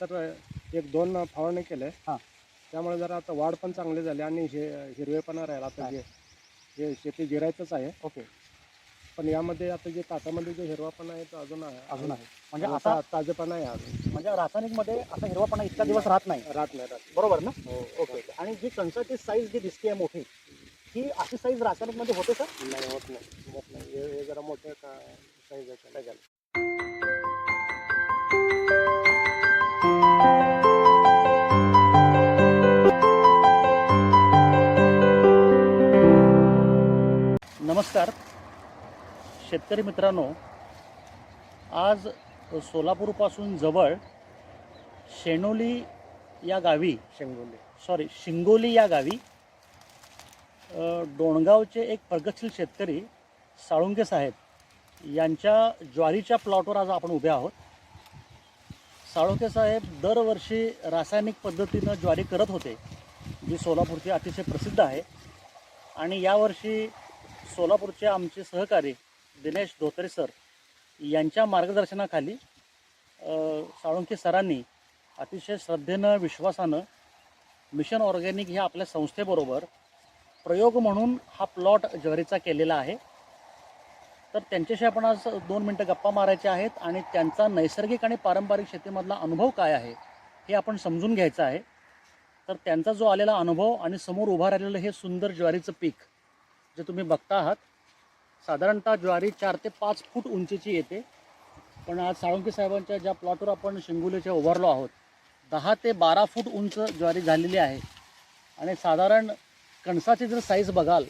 तर एक दोन फवारणी केले हां. त्यामुळे जरा आता वाढ पण चांगली झाली आणि हे हिरवेपणा राहिला. आता जे हे शेती जिरायचंच आहे. ओके. पण यामध्ये आता जे ताटामध्ये जे हिरवापणा आहे तो अजून आहे. अजून आहे. म्हणजे आता ताजेपणा आहे अजून. म्हणजे रासायनिकमध्ये असा हिरवापणा इतका दिवस राहत नाही. राहत नाही राहत बरोबर ना? हो ओके. आणि जी कणसाची साईज जी दिसते मोठी ही अशी साईज रासायनिकमध्ये होते का? नाही होत नाही. होत नाही. हे हे जरा मोठे साईज आहे. नमस्कार. शेतकरी मित्रांनो आज सोलापूरपासून जवळ शेणोली या गावी शेंगोली. सॉरी शिंगोली या गावी डोणगावचे एक प्रगतशील शेतकरी साळुंके साहेब यांच्या ज्वारीच्या प्लॉटवर आज आपण उभे आहोत. साळुंके साहेब दरवर्षी रासायनिक पद्धतीनं ज्वारी करत होते जी सोलापूरची अतिशय प्रसिद्ध आहे. आणि यावर्षी सोलापूरचे आमचे सहकारी दिनेश धोत्रे सर यांच्या मार्गदर्शनाखाली साळुंके सरांनी अतिशय श्रद्धेनं विश्वासानं मिशन ऑर्गॅनिक ह्या आपल्या संस्थेबरोबर प्रयोग म्हणून हा प्लॉट ज्वारीचा केलेला आहे. तर त्यांच्याशी आपण आज दोन मिनटं गप्पा मारायच्या आहेत आणि त्यांचा नैसर्गिक आणि पारंपरिक शेतीमधला अनुभव काय आहे हे आपण समजून घ्यायचं आहे. तर त्यांचा जो आलेला अनुभव आणि समोर उभा राहिलेलं हे सुंदर ज्वारीचं पीक जे तुम्ही बघता आहात साधारणतः ज्वारी चार ते पाच फूट उंचीची येते. पण आज साळुंके साहेबांच्या ज्या प्लॉटवर आपण शिंगोलीच्या उभारलो आहोत दहा ते बारा फूट उंच ज्वारी झालेली आहे. आणि साधारण कणसाची जर साईज बघाल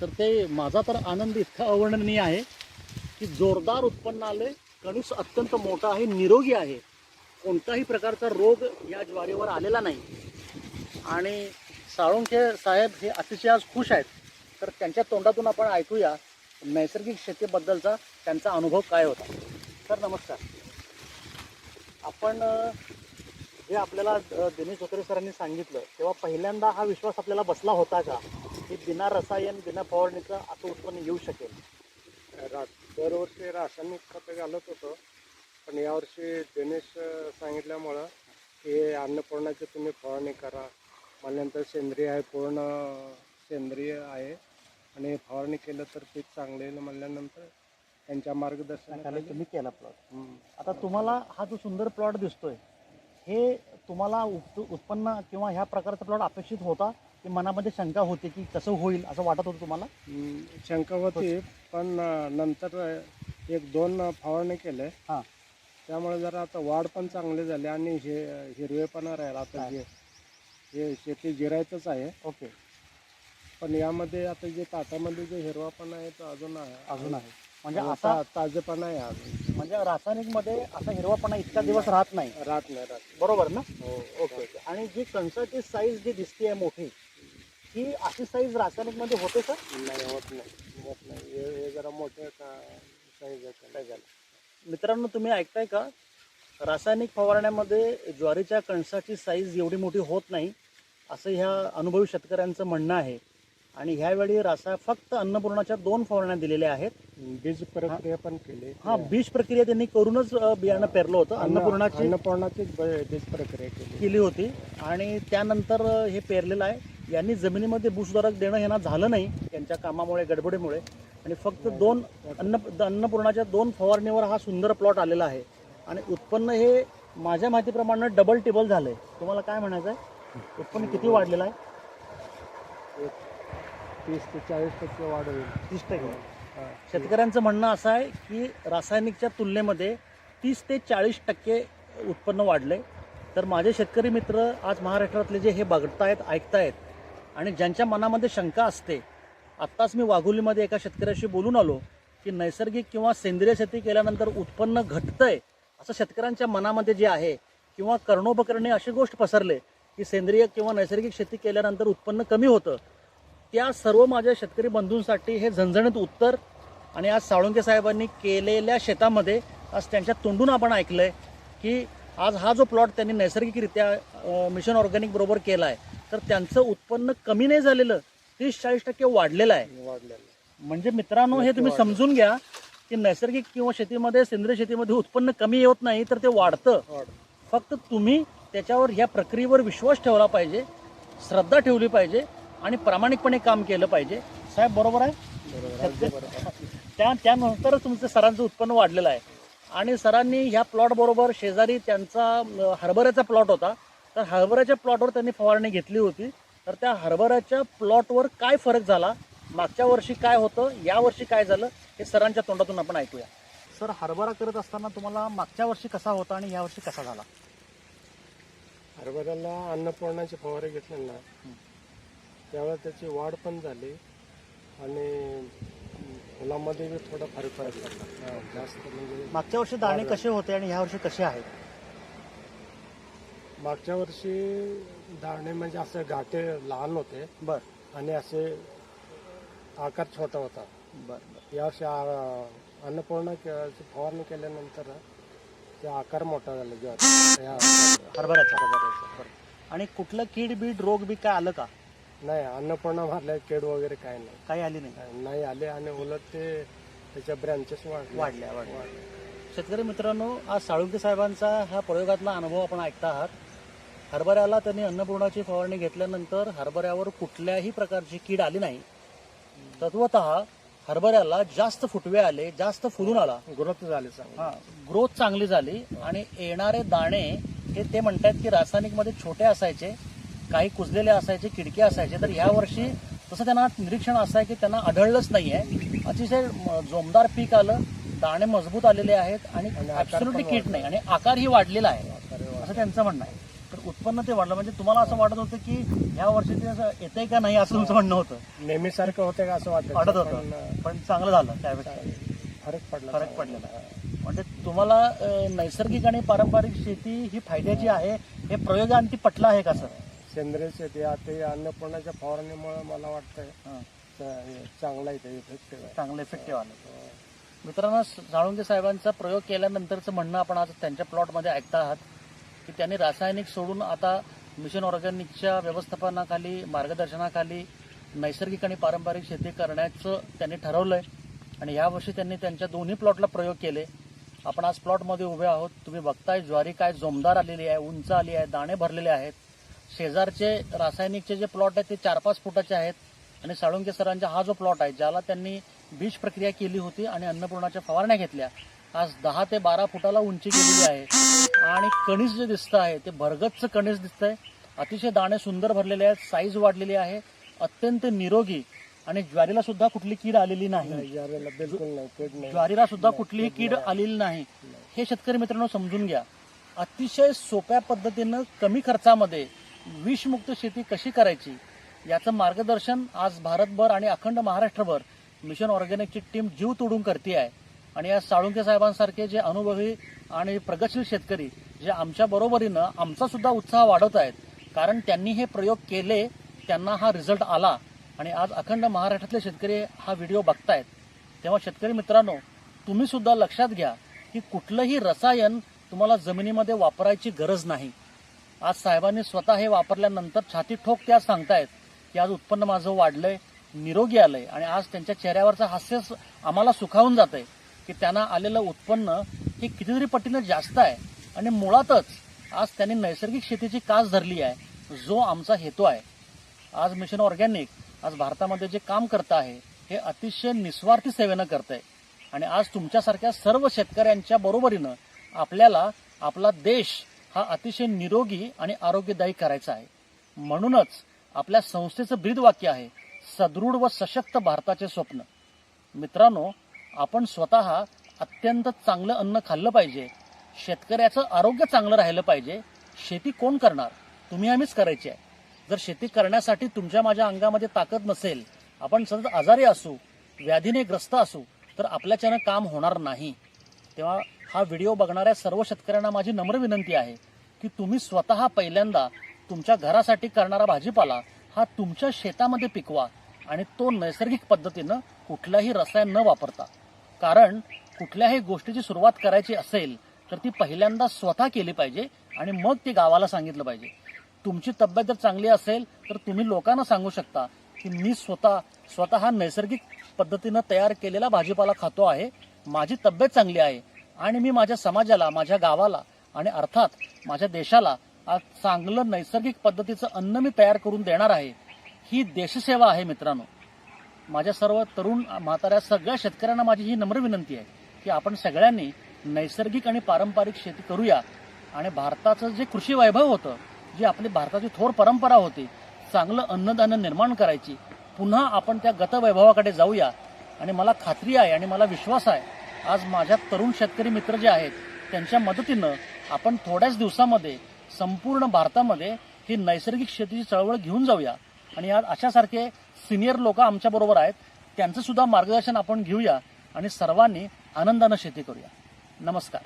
तर ते माझा तर आनंद इतका अवर्णनीय आहे की जोरदार उत्पन्न आले कणूस अत्यंत मोठा आहे निरोगी आहे. कोणताही प्रकारचा रोग या ज्वारीवर आलेला नाही. आणि साळुंखे साहेब हे अतिशय आज खुश आहेत. तर त्यांच्या तोंडातून आपण ऐकूया नैसर्गिक शेतीबद्दलचा त्यांचा अनुभव काय होता. सर नमस्कार. आपण जे आपल्याला दिनेश धोत्रे सरांनी सांगितलं तेव्हा पहिल्यांदा हा विश्वास आपल्याला बसला होता का? की बिना रसायन बिना फवारणीचं असं उत्पन्न येऊ शकेल. रा दरवर्षी रासायनिक खतं घालत होतो. पण यावर्षी दिनेश सांगितल्यामुळं हे अन्नपूर्णाची तुम्ही फवारणी करा. म्हणल्यानंतर सेंद्रिय आहे पूर्ण सेंद्रिय आहे. आणि फवारणी केलं तर पीक चांगले येईल म्हणल्यानंतर त्यांच्या मार्गदर्शनाखाली तुम्ही केला प्लॉट. आता तुम्हाला हा जो सुंदर प्लॉट दिसतोय हे तुम्हाला उप- उत्पन्न किंवा ह्या प्रकारचा प्लॉट अपेक्षित होता की मनामध्ये शंका होती की कसं होईल असं वाटत होतं तुम्हाला? शंका होती पण अं, नंतर एक दोन फवारणी केले. हां. त्यामुळे जरा आता वाढ पण चांगली झाली आणि हे हिरवेपणा राहिला. आता? जे हे शेती जिरायचंच आहे. ओके. पण यामध्ये आता जे ताटामध्ये जे हिरवापणा आहे तो अजून आहे. अजून आहे. म्हणजे अजून असा ता- ताजेपणा आहे अजून. म्हणजे रासायनिकमध्ये असा हिरवापणा इतका दिवस राहत नाही. राहत नाही राहत बरोबर ना? हो ओके ओके. आणि जी कणसाची साईज जी दिसते मोठी ही अशी साईज रासायनिकमध्ये होते का? नाही होत नाही. होत नाही. हे हे जरा मोठे साईज आहे मित्रांनो तुम्ही ऐकताय का? रासायनिक फवारण्यामध्ये ज्वारीच्या कणसाची साईज एवढी मोठी होत नाही असं ह्या अनुभवी शेतकऱ्यांचं म्हणणं आहे. आणि ह्यावेळी रासा फक्त अन्नपूर्णाच्या दोन फवारण्या दिलेल्या आहेत. बीज प्रक्रिया पण केली. हा बीज प्रक्रिया त्यांनी करूनच बियाणं पेरलं होतं. अन्न- अन्नपूर्णाची अन्नपूर्णाचीच ब- बीज प्रक्रिया केली. केली होती. आणि त्यानंतर हे पेरलेलं आहे. यांनी जमिनीमध्ये भूसुधारक देणं यांना झालं नाही त्यांच्या कामामुळे गडबडीमुळे. आणि फक्त दोन अन्न अन्नपूर्णाच्या दोन फवारणीवर हा सुंदर प्लॉट आलेला आहे. आणि उत्पन्न हे माझ्या माहितीप्रमाणे डबल टेबल झालं आहे तुम्हाला काय म्हणायचं आहे उत्पन्न किती वाढलेलं आहे? तीस ते चाळीस टक्के वाढ होईल. तीस टक्के. हा. शेतकऱ्यांचं म्हणणं असं आहे की रासायनिकच्या तुलनेमध्ये तीस ते चाळीस टक्के उत्पन्न वाढले तर माझे शेतकरी मित्र आज महाराष्ट्रातले जे हे बघतायत ऐकतायत आणि ज्यांच्या मनामध्ये शंका असते आत्ताच मी वाघोलीमध्ये एका शेतकऱ्याशी बोलून आलो की नैसर्गिक किंवा सेंद्रिय शेती केल्यानंतर उत्पन्न घटतंय असं शेतकऱ्यांच्या मनामध्ये जे आहे किंवा कर्णोपकरणे अशी गोष्ट पसरले की सेंद्रिय किंवा नैसर्गिक शेती केल्यानंतर उत्पन्न कमी होतं. त्या सर्व माझ्या शेतकरी बंधूंसाठी हे झणझणीत उत्तर आणि आज साळुंके साहेबांनी केलेल्या शेतामध्ये आज त्यांच्या तोंडून आपण ऐकलंय की आज हा जो प्लॉट त्यांनी नैसर्गिकरित्या मिशन ऑर्गॅनिक बरोबर केला आहे तर त्यांचं उत्पन्न कमी नाही झालेलं तीस चाळीस टक्के वाढलेलं आहे. वाढलेलं म्हणजे मित्रांनो हे तुम्ही. समजून घ्या की नैसर्गिक किंवा शेतीमध्ये सेंद्रिय शेतीमध्ये उत्पन्न कमी होत नाही तर ते वाढतं. वाढ फक्त तुम्ही त्याच्यावर ह्या प्रक्रियेवर विश्वास ठेवला पाहिजे श्रद्धा ठेवली पाहिजे आणि प्रामाणिकपणे काम केलं पाहिजे. साहेब बरोबर आहे? बरोबर अगदी बरोबर त्या त्यानंतरच तुमचं सरांचं उत्पन्न वाढलेलं आहे. आणि सरांनी ह्या प्लॉट बरोबर शेजारी त्यांचा हरभऱ्याचा प्लॉट होता. तर हरभऱ्याच्या प्लॉटवर त्यांनी फवारणी घेतली होती. तर त्या हरभऱ्याच्या प्लॉटवर काय फरक झाला? मागच्या वर्षी काय होतं? या वर्षी काय झालं? हे सरांच्या तोंडातून आपण ऐकूया. सर हरभरा करत असताना तुम्हाला मागच्या वर्षी कसा होता आणि या वर्षी कसा झाला? हरभऱ्याला अन्नपूर्णाची फवारे घेतले ना त्यावेळेस त्याची वाढ पण झाली. आणि फुलामध्ये बी थोडा फरक पडला हा, जास्त म्हणजे मागच्या वर्षी दाणे कसे होते आणि ह्या वर्षी कसे आहेत? मागच्या वर्षी दाणे म्हणजे असे घाटे लहान होते. बर. आणि असे आकार छोटा होता. बर यावर्षी आ- अन्नपूर्णा के- ची फवारणी केल्यानंतर ते आकार मोठा झाला. ज्वारी या हरभऱ्याचा. बरं आणि कुठलं कीड बीड रोग बी काय आलं का? नाही अन्नपूर्णा मारल्या केड वगैरे काय नाही. काही आली नाही. नाही आले आणि उलट ते त्याच्या ब्रँचेस वाढले. वाढल्या वाढल्या. शेतकरी मित्रांनो आज साळुंके साहेबांचा हा प्रयोगातला अनुभव आपण ऐकता आहात. हरभऱ्याला त्यांनी अन्नपूर्णाची फवारणी घेतल्यानंतर हरभऱ्यावर कुठल्याही प्रकारची कीड आली नाही. तत्वत हरभऱ्याला जास्त फुटवे आले जास्त फुलून आला. ग्रोथ झाले हा ग्रोथ चांगली झाली आणि येणारे दाणे हे ते म्हणतात की रासायनिकमध्ये छोटे असायचे. काही कुजलेले असायचे किडके असायचे तर ह्या वर्षी तसं त्यांना निरीक्षण असं आहे की त्यांना आढळलंच नाही आहे अतिशय जोमदार पीक आलं दाणे मजबूत आलेले आहेत आणि पण कीड नाही आणि आकारही वाढलेला आहे. असं त्यांचं म्हणणं आहे. तर उत्पन्न ते वाढलं. म्हणजे तुम्हाला असं वाटत होतं की ह्या वर्षी ते असं येतंय का नाही असं तुमचं म्हणणं होतं? नेहमीसारखं होते का असं वाटत वाटत होतं. पण चांगलं झालं त्यावेळेस फरक पडला. फरक. पडलेला आहे. म्हणजे तुम्हाला नैसर्गिक आणि पारंपरिक शेती ही फायद्याची आहे. हे प्रयोगांती पटलं आहे का सर? सेंद्रिय शेती आता हे अन्नपूर्णाच्या फवारणीमुळे मला वाटतंय च- हे चांगला आहे ते इफेक्टिव्ह आहे. चांगलं इफेक्टिव्ह आलं मित्रांनो साळुंगे साहेबांचा प्रयोग केल्यानंतरचं म्हणणं आपण आज त्यांच्या प्लॉटमध्ये ऐकता आहात की त्यांनी रासायनिक सोडून आता मिशन ऑर्गॅनिकच्या व्यवस्थापनाखाली मार्गदर्शनाखाली नैसर्गिक आणि पारंपरिक शेती करण्याचं त्यांनी ठरवलंय. आणि यावर्षी त्यांनी त्यांच्या दोन्ही प्लॉटला प्रयोग केले. आपण आज प्लॉटमध्ये उभे आहोत. तुम्ही बघताय ज्वारी काय जोमदार आलेली आहे उंच आली आहे दाणे भरलेले आहेत. शेजारचे रासायनिकचे जे प्लॉट आहेत ते चार पाच फुटाचे आहेत. आणि साळुंके सरांचा हा जो प्लॉट आहे ज्याला त्यांनी बीज प्रक्रिया केली होती आणि अन्नपूर्णाच्या फवारण्या घेतल्या आज दहा ते बारा फुटाला उंची गेलेली आहे. आणि कणीस जे दिसतं आहे ते भरगतचं कणीस दिसतंय. अतिशय दाणे सुंदर भरलेले आहेत साईज वाढलेली आहे. अत्यंत निरोगी आणि ज्वारीला सुद्धा कुठली कीड आलेली नाही. ज्वारीला सुद्धा कुठलीही कीड आलेली नाही. हे शेतकरी मित्रांनो समजून घ्या. अतिशय सोप्या पद्धतीनं कमी खर्चामध्ये विषमुक्त शेती कशी करायची याचं मार्गदर्शन आज भारतभर आणि अखंड महाराष्ट्रभर मिशन ऑर्गॅनिकची टीम जीव तोडून करते आहे आणि या साळुंके साहेबांसारखे जे अनुभवी आणि प्रगतशील शेतकरी जे आमच्या बरोबरीनं आमचा सुद्धा उत्साह वाढवत आहेत कारण त्यांनी हे प्रयोग केले त्यांना हा रिझल्ट आला. आणि आज अखंड महाराष्ट्रातले शेतकरी हा व्हिडिओ बघतायत. तेव्हा शेतकरी मित्रांनो तुम्ही सुद्धा लक्षात घ्या की कुठलंही रसायन तुम्हाला जमिनीमध्ये वापरायची गरज नाही. आज साहेबांनी स्वतः हे वापरल्यानंतर छाती ठोक त्या सांगतायत की आज उत्पन्न माझं वाढलंय निरोगी आलंय आणि आज त्यांच्या चेहऱ्यावरचं हास्य आम्हाला सुखावून जातंय की त्यांना आलेलं उत्पन्न हे कितीतरी पटीनं जास्त आहे आणि मुळातच आज त्यांनी नैसर्गिक शेतीची कास धरली आहे जो आमचा हेतू आहे. आज मिशन ऑर्गॅनिक आज भारतामध्ये जे काम करतं आहे हे अतिशय निस्वार्थी सेवेनं करतंय. आणि आज तुमच्यासारख्या सर्व शेतकऱ्यांच्या बरोबरीनं आपल्याला आपला देश हा अतिशय निरोगी आणि आरोग्यदायी करायचा आहे. म्हणूनच आपल्या संस्थेचं ब्रीद वाक्य आहे सदृढ व सशक्त भारताचे स्वप्न. मित्रांनो आपण स्वतः अत्यंत चांगलं अन्न खाल्लं पाहिजे शेतकऱ्याचं आरोग्य चांगलं राहिलं पाहिजे शेती कोण करणार? तुम्ही आम्हीच करायची आहे. जर शेती करण्यासाठी तुमच्या माझ्या अंगामध्ये ताकद नसेल आपण सतत आजारी असू व्याधीने ग्रस्त असू तर आपल्याच्यानं काम होणार नाही. तेव्हा हा व्हिडिओ बघणाऱ्या सर्व शेतकऱ्यांना माझी नम्र विनंती आहे की तुम्ही स्वतः पहिल्यांदा तुमच्या घरासाठी करणारा भाजीपाला हा तुमच्या शेतामध्ये पिकवा आणि तो नैसर्गिक पद्धतीनं कुठल्याही रसायन न वापरता. कारण कुठल्याही गोष्टीची सुरुवात करायची असेल तर ती पहिल्यांदा स्वतः केली पाहिजे आणि मग ती गावाला सांगितलं पाहिजे. तुमची तब्येत जर चांगली असेल तर तुम्ही लोकांना सांगू शकता की मी स्वतः स्वतः नैसर्गिक पद्धतीनं तयार केलेला भाजीपाला खातो आहे माझी तब्येत चांगली आहे आणि मी माझ्या समाजाला माझ्या गावाला आणि अर्थात माझ्या देशाला आज चांगलं नैसर्गिक पद्धतीचं अन्न मी तयार करून देणार आहे. ही देशसेवा आहे मित्रांनो. माझ्या सर्व तरुण म्हाताऱ्या सगळ्या शेतकऱ्यांना माझी ही नम्र विनंती आहे की आपण सगळ्यांनी नैसर्गिक आणि पारंपरिक शेती करूया. आणि भारताचं जे कृषी वैभव होतं जी आपली भारताची थोर परंपरा होती चांगलं अन्नदान निर्माण करायची पुन्हा आपण त्या गतवैभवाकडे जाऊया. आणि मला खात्री आहे आणि मला विश्वास आहे आज माझ्या तरुण शेतकरी मित्र जे आहेत त्यांच्या मदतीनं आपण थोड्याच दिवसामध्ये संपूर्ण भारतामध्ये ही नैसर्गिक शेतीची चळवळ घेऊन जाऊया. आणि आज अशासारखे सिनियर लोक आमच्या बरोबर आहेत. त्यांचं सुद्धा मार्गदर्शन आपण घेऊया आणि सर्वांनी आनंदानं शेती करूया. नमस्कार.